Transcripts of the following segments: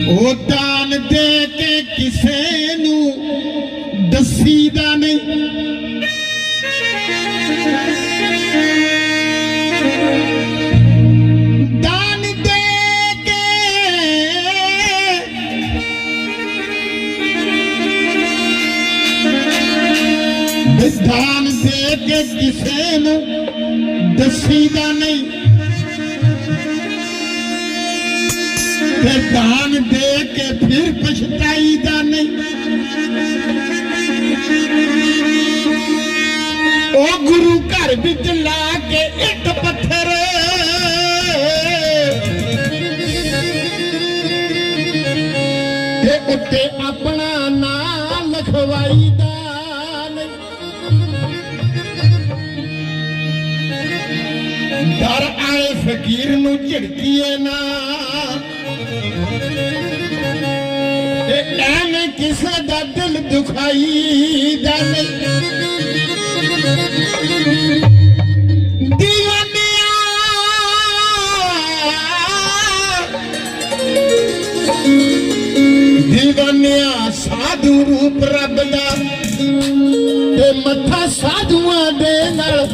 ਉਹ ਦਾਨ ਦੇ ਕੇ ਕਿਸੇ ਨੂੰ ਦੱਸੀਦਾ ਨਹੀਂ। ਦਾਨ ਦੇ ਕੇ ਦਾਨ ਦੇ ਕੇ ਕਿਸੇ ਨੂੰ ਦੱਸੀਦਾ ਨਹੀਂ। ਤੇ ਦਾਨ ਦੇ ਕੇ ਫਿਰ ਪਛਤਾਈਦਾ ਨਹੀਂ। ਉਹ ਗੁਰੂ ਘਰ ਵਿੱਚ ਲਾ ਕੇ ਇੱਕ ਪੱਥਰ। ਤੇ ਉੱਤੇ ਆਪਣਾ ਨਾਂ ਲਿਖਵਾਈਦਾ ਨਹੀਂ। ਡਰ ਆਏ ਫਕੀਰ ਨੂੰ ਝਿੜਕੀਏ ਨਾ। ਤੇ ਐਵੇਂ ਕਿਸੇ ਦਾ ਦਿਲ ਦੁਖਾਈ ਦਾ ਨਹੀਂ। ਦੀਵਾਨਿਆ ਦੀਵਾਨਿਆ ਸਾਧੂ ਰੂਪ ਰੱਬ ਦਾ ਤੇ ਮੱਥਾ ਸਾਧੂਆਂ ਦੇ ਨਾਲ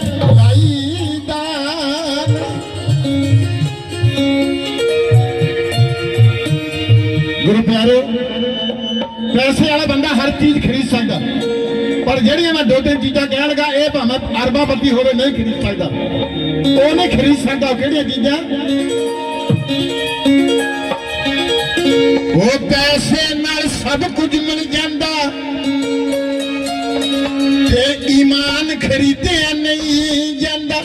ਚੀਜ਼ ਖਰੀਦ ਸਕਦਾ। ਪਰ ਜਿਹੜੀਆਂ ਮੈਂ ਦੋ ਤਿੰਨ ਚੀਜ਼ਾਂ ਕਹਿਣ ਲਗਾ, ਇਹ ਭਾਵੇਂ ਅਰਬਾਪਤੀ ਹੋਵੇ, ਨਹੀਂ ਖਰੀਦ ਸਕਦਾ। ਉਹ ਨਹੀਂ ਖਰੀਦ ਸਕਦਾ, ਉਹ ਕਿਹੜੀਆਂ ਚੀਜ਼ਾਂ? ਉਹ ਪੈਸੇ ਨਾਲ ਸਭ ਕੁਝ ਮਿਲ ਜਾਂਦਾ। ਤੇ ਈਮਾਨ ਖਰੀਦਿਆ ਨਹੀਂ ਜਾਂਦਾ।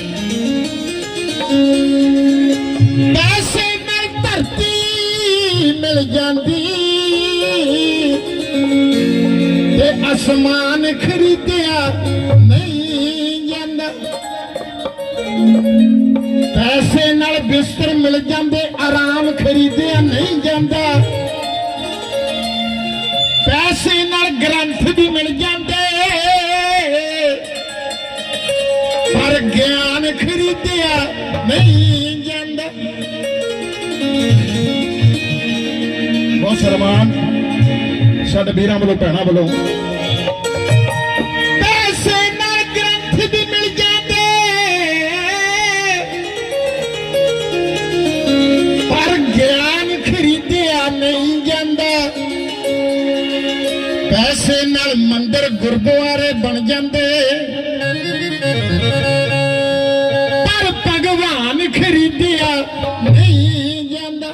ਪੈਸੇ ਨਾਲ ਧਰਤੀ ਮਿਲ ਜਾਂਦੀ। ਅਸਮਾਨ ਖਰੀਦਿਆ ਨਹੀਂ ਜਾਂਦਾ ਪੈਸੇ ਨਾਲ ਬਿਸਤਰ ਮਿਲ ਜਾਂਦੇ, ਆਰਾਮ ਖਰੀਦਿਆ ਨਹੀਂ ਜਾਂਦਾ। ਪੈਸੇ ਨਾਲ ਗ੍ਰੰਥ ਵੀ ਮਿਲ ਜਾਂਦੇ। ਪਰ ਗਿਆਨ ਖਰੀਦਿਆ ਨਹੀਂ ਜਾਂਦਾ। ਬਹੁਤ ਸਰਮਾਨ ਸਾਡੇ ਵੀਰਾਂ ਵੱਲੋਂ, ਭੈਣਾਂ ਵੱਲੋਂ। ਪੈਸੇ ਨਾਲ ਮੰਦਰ ਗੁਰਦੁਆਰੇ ਬਣ ਜਾਂਦੇ। ਪਰ ਭਗਵਾਨ ਖਰੀਦਿਆ ਨਹੀਂ ਜਾਂਦਾ।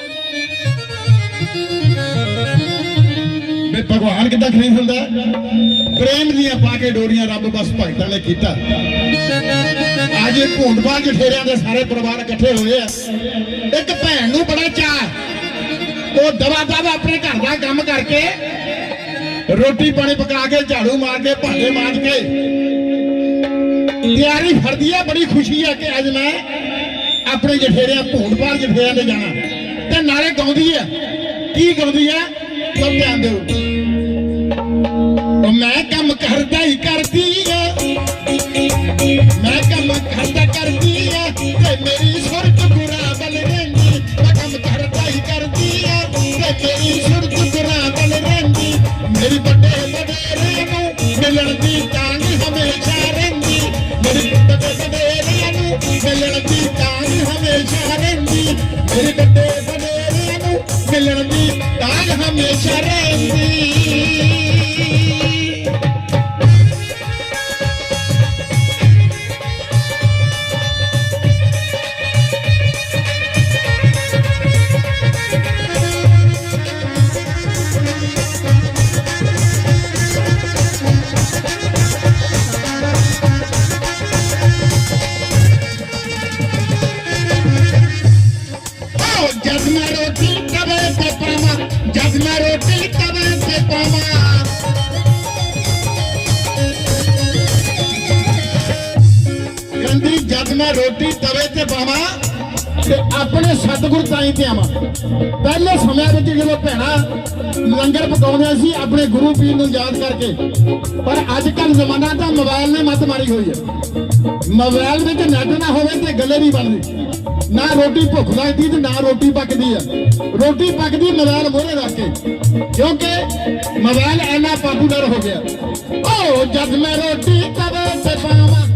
ਵੇ ਭਗਵਾਨ ਕਿੱਦਾਂ ਖਰੀਦ ਹੁੰਦਾ? ਪ੍ਰੇਮ ਦੀਆਂ ਪਾ ਕੇ ਡੋਰੀਆਂ ਰੱਬ ਬਸ ਭਗਤਾਂ ਨੇ ਕੀਤਾ। ਅੱਜ ਇਹ ਭੂੰਡਵਾਲ ਜਠੇਰਿਆਂ ਦੇ ਸਾਰੇ ਪਰਿਵਾਰ ਇਕੱਠੇ ਹੋਏ ਆ। ਇੱਕ ਭੈਣ ਨੂੰ ਬੜਾ ਚਾਹ ਉਹ ਦਵਾ ਦਵਾ ਆਪਣੇ ਘਰ ਦਾ ਕੰਮ ਕਰਕੇ ਰੋਟੀ ਪਾਣੀ ਪਕਾ ਕੇ, ਝਾੜੂ ਮਾਰ ਕੇ, ਭਾਂਡੇ ਮਾਰ ਕੇ। ਤਿਆਰੀ ਫਰਦੀ ਹੈ ਬੜੀ ਖੁਸ਼ੀ ਹੈ ਕਿ ਅੱਜ ਮੈਂ ਆਪਣੇ ਜਠੇਰਿਆਂ ਭੂੰਡਵਾਲ ਜਠੇਰਿਆਂ ਦੇ ਜਾਣਾ। ਤੇ ਨਾਲੇ ਗਾਉਂਦੀ ਹੈ ਕੀ ਗਾਉਂਦੀ ਹੈ ਸਭ ਧਿਆਨ ਦਿਓ ਮੈਂ ਕੰਮ ਕਰਦਾ ਹੀ ਕਰਦੀ ਆ। ਮੈਂ ਕੰਮ ਕਰਦਾ ਕਰਦੀ ਆ ਤੇ ਮੇਰੀ ਸੁਰ ਤਾਂਗ ਤਵੇ ਤੇ ਪਾਵਾਂ ਤੇ ਆਪਣੇ ਸਤਿਗੁਰ ਤਾਈ ਤੇ ਆਵਾਂ। ਪਹਿਲੇ ਸਮਿਆਂ ਵਿੱਚ ਜਦੋਂ ਭੈਣਾ ਲੰਗਰ ਪਕਾਉਂਦੇ ਸੀ, ਆਪਣੇ ਗੁਰੂ ਪੀਰ ਨੂੰ ਯਾਦ ਕਰਕੇ। ਪਰ ਅੱਜ ਕੱਲ ਜ਼ਮਾਨਾ ਤਾਂ ਮੋਬਾਈਲ ਨੇ ਮੱਤ ਮਾਰੀ ਹੋਈ ਹੈ। ਮੋਬਾਈਲ ਵਿੱਚ ਨੈਟ ਨਾ ਹੋਵੇ ਤੇ ਗੱਲੇ ਨਹੀਂ ਬਣਦੀ। ਨਾ ਰੋਟੀ ਭੁੱਖ ਲੱਗਦੀ ਤੇ ਨਾ ਰੋਟੀ ਪੱਕਦੀ ਆ। ਰੋਟੀ ਪੱਕਦੀ ਮੋਬਾਈਲ ਮੋਹਰੇ ਰੱਖ ਕੇ। ਕਿਉਂਕਿ ਮੋਬਾਈਲ ਇੰਨਾ ਪਾਪੂਲਰ ਹੋ ਗਿਆ। ਓ ਜਦ ਮੈਂ ਰੋਟੀ ਤਵੇ ਤੇ ਪਾਵਾਂ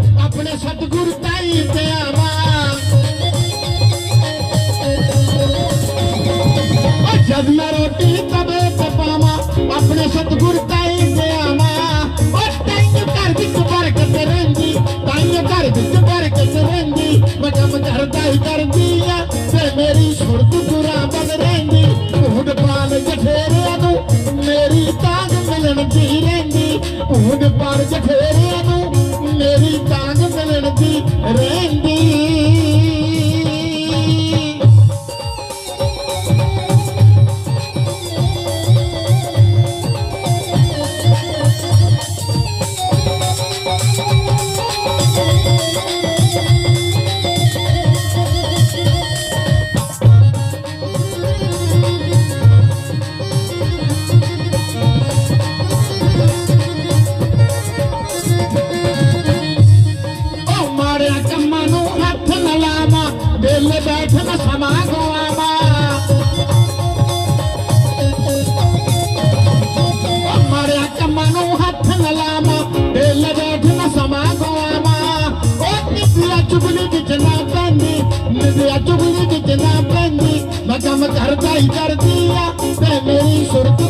ਪੈਂਦੀ ਮੈਂ ਕਰਦਾ ਹੀ ਕਰਦੀ ਆ ਤੇ ਮੇਰੀ ਸੁਰਤ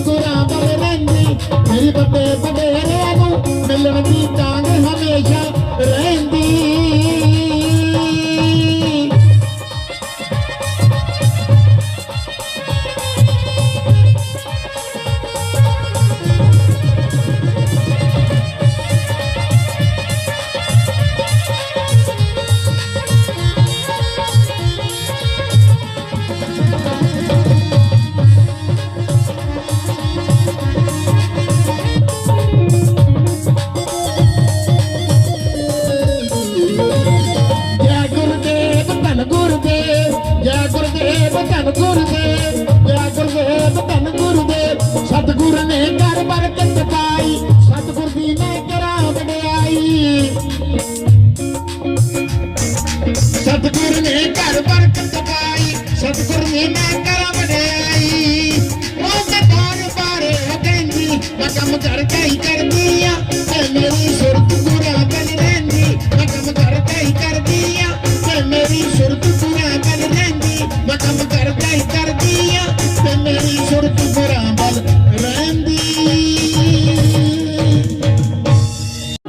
ਸਤਿਗੁਰ ਮੈਂ ਕਰਾਂ ਵਡਿਆਈ ਉਹ ਕਤਾਰ ਬਾਰੇ ਉਹ ਕਹਿੰਦੀ ਮੈਂ ਕੰਮ ਕਰਦਾ ਹੀ ਕਰਦੀ ਆ। ਤੇ ਮੇਰੀ ਸੁਰਤ ਗੁਰਾਂ ਬਣ ਰਹਿੰਦੀ ਮੈਂ ਕੰਮ ਕਰਦਾ ਹੀ ਕਰਦੀ ਆ। ਤੇ ਮੇਰੀ ਸੁਰਤ ਗੁਰਾਂ ਬਣ ਰਹਿੰਦੀ ਮੈਂ ਕੰਮ ਕਰਦਾ ਹੀ ਕਰਦੀ ਆ। ਤੇ ਮੇਰੀ ਸੁਰਤ ਗੁਰਾਂ ਬਣ ਰਹਿੰਦੀ।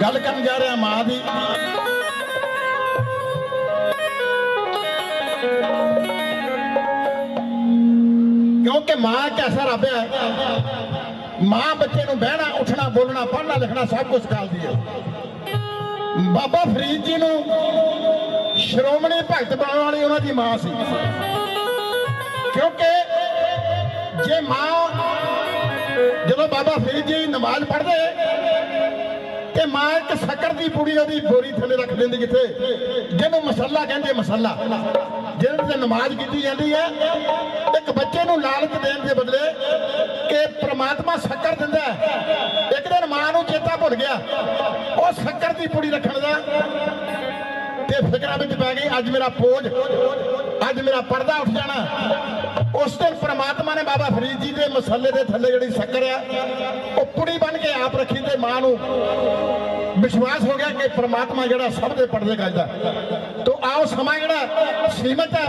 ਗੱਲ ਕਰਨ ਜਾ ਰਿਹਾ ਮਾਂ ਦੀ। ਕਿ ਮਾਂ ਕੈਸਾ ਰੱਬ ਹੈ? ਮਾਂ ਬੱਚੇ ਨੂੰ ਬਹਿਣਾ, ਉੱਠਣਾ, ਬੋਲਣਾ, ਪੜ੍ਹਨਾ, ਲਿਖਣਾ ਸਭ ਕੁਝ ਸਿਖਾਉਂਦੀ ਹੈ। ਬਾਬਾ ਫਰੀਦ ਜੀ ਨੂੰ ਸ਼੍ਰੋਮਣੀ ਭਗਤ ਬਣਾਉਣ ਵਾਲੀ ਉਹਨਾਂ ਦੀ ਮਾਂ ਸੀ। ਕਿਉਂਕਿ ਜੇ ਮਾਂ ਜਦੋਂ ਬਾਬਾ ਫਰੀਦ ਜੀ ਨਮਾਜ਼ ਪੜ੍ਹਦੇ ਕਿ ਮਾਂ ਇੱਕ ਸ਼ੱਕਰ ਦੀ ਪੁੜੀ ਉਹਦੀ ਬੋਰੀ ਥੱਲੇ ਰੱਖ ਦਿੰਦੀ ਕਿੱਥੇ ਜਿਹਨੂੰ ਮਸੱਲਾ ਕਹਿੰਦੇ ਮਸੱਲਾ। ਜਿਹਦੇ ਤੇ ਨਮਾਜ਼ ਕੀਤੀ ਜਾਂਦੀ ਹੈ ਇੱਕ ਬੱਚੇ ਨੂੰ ਲਾਲਚ ਦੇਣ ਦੇ ਬਦਲੇ ਕਿ ਪ੍ਰਮਾਤਮਾ ਸ਼ੱਕਰ ਦਿੰਦਾ ਇੱਕ ਦਿਨ ਮਾਂ ਨੂੰ ਚੇਤਾ ਭੁੱਲ ਗਿਆ। ਉਹ ਸ਼ੱਕਰ ਦੀ ਪੁੜੀ ਰੱਖਣ ਦਾ ਤੇ ਫਿਕਰਾਂ ਵਿੱਚ ਪੈ ਗਈ, ਅੱਜ ਮੇਰਾ ਪੋਜ ਅੱਜ ਮੇਰਾ ਪਰਦਾ ਉੱਠ ਜਾਣਾ। ਉਸ ਦਿਨ ਪ੍ਰਮਾਤਮਾ ਨੇ ਬਾਬਾ ਫਰੀਦ ਜੀ ਦੇ ਮਸੱਲੇ ਦੇ ਥੱਲੇ ਜਿਹੜੀ ਸ਼ੱਕਰ ਆ, ਉਹ ਪੁੜੀ ਬਣ ਕੇ ਆਪ ਰੱਖੀ ਤੇ ਮਾਂ ਨੂੰ ਵਿਸ਼ਵਾਸ ਹੋ ਗਿਆ ਕਿ ਪ੍ਰਮਾਤਮਾ ਜਿਹੜਾ ਸਭ ਦੇ ਪਰਦੇ ਕਰਦਾ ਤੋ ਆਓ ਸਮਾਂ ਜਿਹੜਾ ਸੀਮਤ ਹੈ,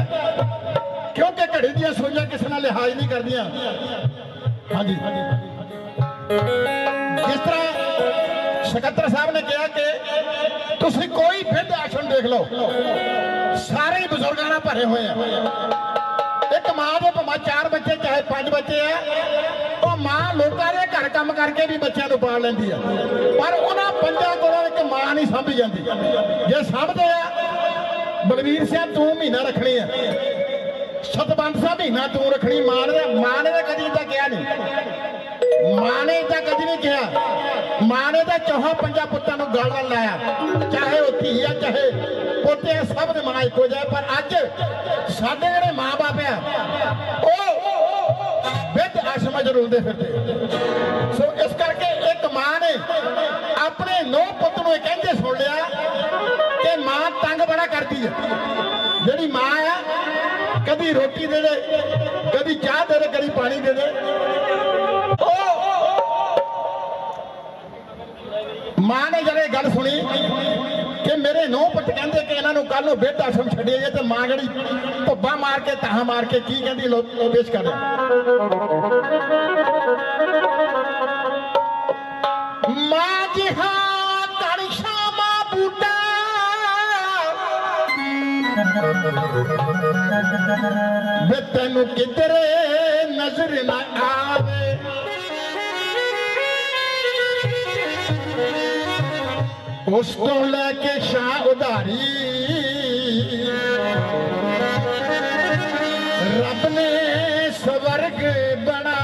ਕਿਉਂਕਿ ਘੜੀ ਦੀਆਂ ਸੋਝਾਂ ਕਿਸੇ ਨਾਲ ਲਿਹਾਜ਼ ਨਹੀਂ ਕਰਦੀਆਂ। ਹਾਂਜੀ। ਜਿਸ ਤਰ੍ਹਾਂ ਸਕੱਤਰ ਸਾਹਿਬ ਨੇ ਕਿਹਾ ਕਿ ਤੁਸੀਂ ਕੋਈ ਫਿਰਦ ਆਸ਼ਰਮ ਦੇਖ ਲਓ। ਸਾਰੇ ਹੀ ਬਜ਼ੁਰਗਾਂ ਨਾਲ ਭਰੇ ਹੋਏ ਆ। ਇੱਕ ਮਾਂ ਦੇ ਭਾਵੇਂ ਚਾਰ ਬੱਚੇ, ਚਾਹੇ ਪੰਜ ਬੱਚੇ ਆ, ਉਹ ਮਾਂ ਲੋਕਾਂ ਦੇ ਘਰ ਕੰਮ ਕਰਕੇ ਵੀ ਬੱਚਿਆਂ ਨੂੰ ਪਾਲ ਲੈਂਦੀ ਆ। ਪਰ ਉਹਨਾਂ ਪੰਜਾਂ ਕੋਲੋਂ ਇੱਕ ਮਾਂ ਨਹੀਂ ਸਾਂਭੀ ਜਾਂਦੀ। ਜੇ ਸਾਂਭਦੇ ਆ, ਬਲਵੀਰ ਸਿੰਘ, ਤੂੰ ਮਹੀਨਾ ਰੱਖਣੀ ਆ। ਸਤਬੰਦ ਸਾਹਿਬ, ਮਹੀਨਾ ਤੂੰ ਰੱਖਣੀ। ਮਾਂ ਨੇ ਮਾਂ ਨੇ ਤਾਂ ਕਦੀ ਇਦਾਂ ਕਿਹਾ ਨਹੀਂ। ਮਾਂ ਨੇ ਤਾਂ ਕਦੀ ਨਹੀਂ ਕਿਹਾ। ਮਾਂ ਨੇ ਤਾਂ ਚੌਹਾਂ ਪੰਜਾਂ ਪੁੱਤਾਂ ਨੂੰ ਗਾਲਾਂ ਲਾਇਆ। ਚਾਹੇ ਉਹ ਧੀ ਆ ਚਾਹੇ ਪੋਤੇ ਆ, ਸਭ ਦੇ ਮਾਂ ਇੱਕੋ ਜਿਹਾ ਪਰ ਅੱਜ ਸਾਡੇ ਜਿਹੜੇ ਮਾਂ-ਬਾਪ ਆ ਉਹ ਵਿਦ ਆਸ਼ਰਮਾਂ ਚ ਰੁਲਦੇ ਫਿਰਦੇ ਸੋ ਇਸ ਕਰਕੇ ਇੱਕ ਮਾਂ ਨੇ ਆਪਣੇ ਨੌ ਪੁੱਤ ਨੂੰ ਇਹ ਕਹਿੰਦੇ ਸੁਣ ਲਿਆ ਕਿ ਮਾਂ ਤੰਗ ਬੜਾ ਕਰਦੀ ਹੈ ਜਿਹੜੀ ਮਾਂ ਆ ਕਦੀ ਰੋਟੀ ਦੇ ਦੇ ਕਦੀ ਚਾਹ ਦੇ ਦੇ ਕਦੀ ਪਾਣੀ ਦੇ ਦੇ। ਨੇ ਜਦੋਂ ਇਹ ਗੱਲ ਸੁਣੀ ਕਿ ਮੇਰੇ ਨੌ ਪੁੱਤ ਕਹਿੰਦੇ ਕਿ ਇਹਨਾਂ ਨੂੰ ਕੱਲ ਨੂੰ ਬੇਟਾ ਆਸ਼ਰਮ ਛੱਡਿਆ ਜੇ ਤੇ ਮਾਂ ਜਿਹੜੀ ਭੁੱਬਾ ਮਾਰ ਕੇ ਤਾਹਾਂ ਮਾਰ ਕੇ ਕੀ ਕਹਿੰਦੀ ਲੋ ਕਰ ਮਾਂ ਜੀ ਹਾਂ ਤਣ ਸ਼ਾਮਾ ਬੂਟਾ। ਵੇ ਤੈਨੂੰ ਕਿਧਰੇ ਨਜ਼ਰ ਨਾ ਆਵੇ। ਉਸ ਤੋਂ ਲੈ ਕੇ ਸ਼ਾਹ ਉਧਾਰੀ। ਰੱਬ ਨੇ ਸਵਰਗ ਬਣਾ।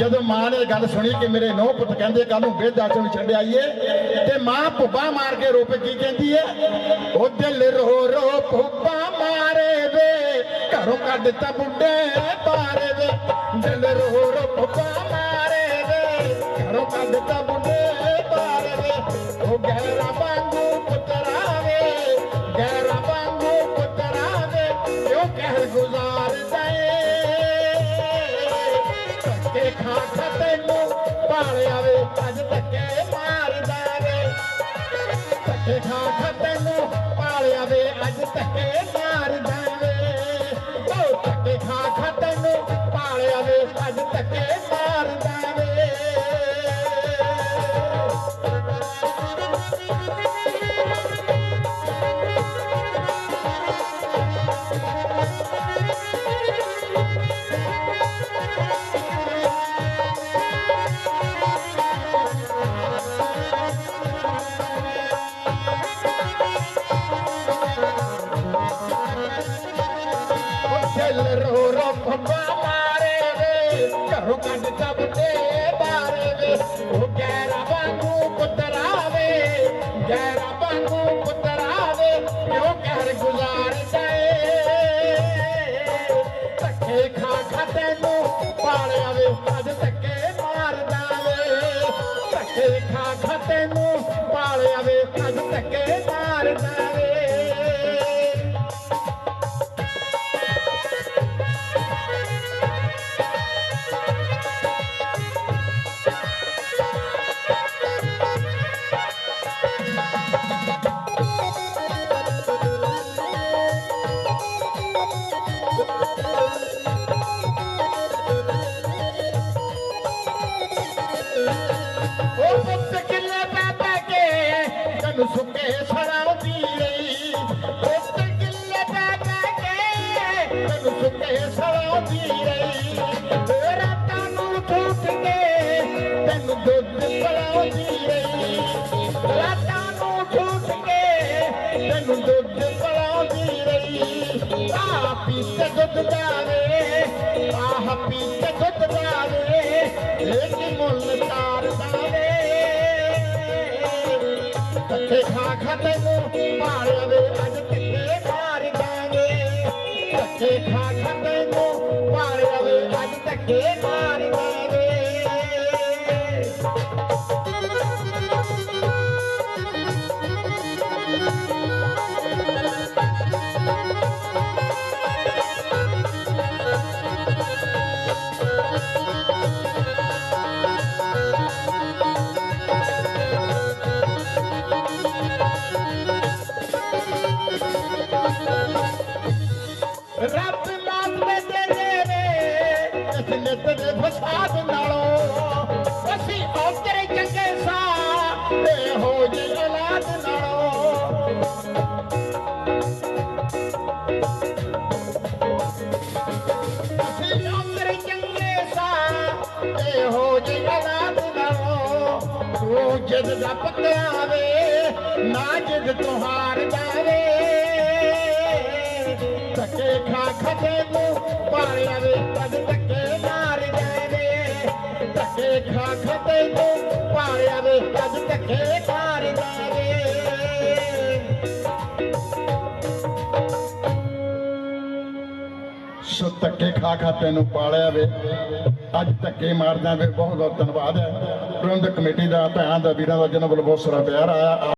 ਜਦੋਂ ਮਾਂ ਨੇ ਗੱਲ ਸੁਣੀ ਕਿ ਮੇਰੇ ਨੌ ਪੁੱਤ ਕਹਿੰਦੇ ਕੱਲ ਨੂੰ ਬੇਦ ਆਸ਼ਰਮ ਛੱਡਿਆਈਏ ਤੇ ਮਾਂ ਭੁੱਬਾ ਮਾਰ ਕੇ ਰੋਪੇ ਕੀ ਕਹਿੰਦੀ ਹੈ? ਉਹ ਦਿਲ ਰੋ ਰੋ ਭੁੱਬਾ ਮਾਰੇ ਵੇ, ਘਰੋਂ ਕੱਢ ਤਾ ਬੁੱਢੇ ਬਾਰੇ ਵੇ। ਦਿਲ ਰੋ ਰੋ ਭੁੱਬਾ ਮਾਰੇ ਵੇ ਘਰੋਂ ਵੇ। ਉਹ ਗਹਿਰਾ ਵਾਂਗੂ ਪੁੱਤਰਾਵੇ ਗਹਿਰਾ ਵਾਂਗੂ ਪੁੱਤਰਾਵੇ ਕਿਉਂ ਕਹਿਰ ਗੁਜ਼ਾਰਦਾ ਏ ਧੱਕੇ ਖਾ ਖਾ ਤੈਨੂੰ ਪਾਲਿਆ ਵੇ ਅੱਜ ਧੱਕੇ ਮਾਰਦਾ ਵੇ ਧੱਕੇ ਖਾ ਖਾ ਤੈਨੂੰ ਪਾਲਿਆ ਵੇ ਅੱਜ ਧੱਕੇ ਮਾਰਦਾ ਵੇ ਉਹ ਧੱਕੇ ਖਾ ਖਾ ਤੈਨੂੰ ਪਾਲਿਆ ਵੇ ਅੱਜ ਧੱਕੇ ਪੀ ਕੇ ਆਹ ਪੀ ਕੇ ਦੁੱਧ ਜਾਵੇ ਇਹ ਮੁੱਲ ਤਾਰਦਾ ਵੇ ਧੱਕੇ ਖਾ ਖਾ ਤੈਨੂੰ ਮਾਰਿਆ ਵੇ ਅੱਜ ਧੱਕੇ ਮਾਰਦਾ ਵੇ ਧੱਕੇ ਖਾ ਖਾ ਤੈਨੂੰ ਮਾਰਿਆ ਵੇ ਅੱਜ ਧੱਕੇ ਮਾਰਦਾ ਜਿੱਦ ਦਾ ਪੱਤਿਆ ਨਾ ਜਿੱਦ ਤੋਂ ਹਾਰ ਜਾਵੇ। ਧੱਕੇ ਖਾ ਖਤੇ ਨੂੰ ਪਾਲਿਆ ਵੇ ਅੱਜ ਧੱਕੇ ਮਾਰ ਜਾਵੇ ਧੱਕੇ ਖਾ ਖਤੇ ਨੂੰ ਪਾਲਿਆ ਵੇ ਅੱਜ ਧੱਕੇ ਮਾਰ ਜਾਵੇ ਸੋ ਧੱਕੇ ਖਾ ਖਾ ਤੈਨੂੰ ਪਾਲਿਆ ਵੇ, ਅੱਜ ਧੱਕੇ ਮਾਰਦਾ ਵੇ ਬਹੁਤ ਬਹੁਤ ਧੰਨਵਾਦ ਹੈ। ਪ੍ਰਬੰਧਕ ਕਮੇਟੀ ਦਾ ਭੈਣਾਂ ਦਾ ਵੀਰਾਂ ਦਾ ਜਿਹਨਾਂ ਵੱਲੋਂ ਬਹੁਤ ਸਾਰਾ ਪਿਆਰ ਆਇਆ।